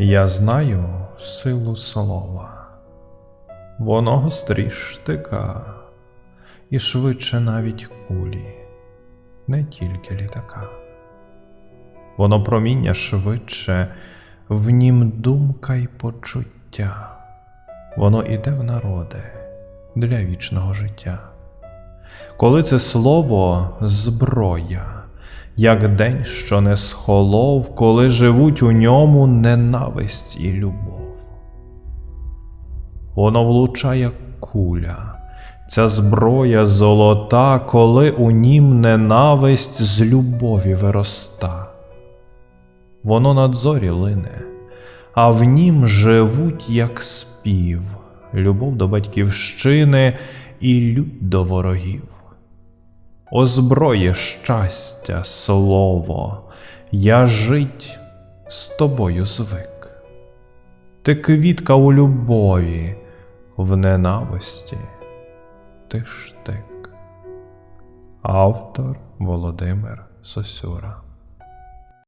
Я знаю силу слова, воно гостріш штика, і швидше навіть кулі, не тільки літака. Воно проміння швидше, в нім думка й почуття, воно іде в народи для вічного життя. Коли це слово зброя, як день, що не схолов, коли живуть у ньому ненависть і любов. Воно влучає куля, ця зброя золота, коли у нім ненависть з любові вироста. Воно над зорі лине, а в нім живуть, як спів, любов до батьківщини і лють до ворогів. Озброє щастя, слово, я жить з тобою звик. Ти квітка у любові, в ненависті ти штик. Автор Володимир Сосюра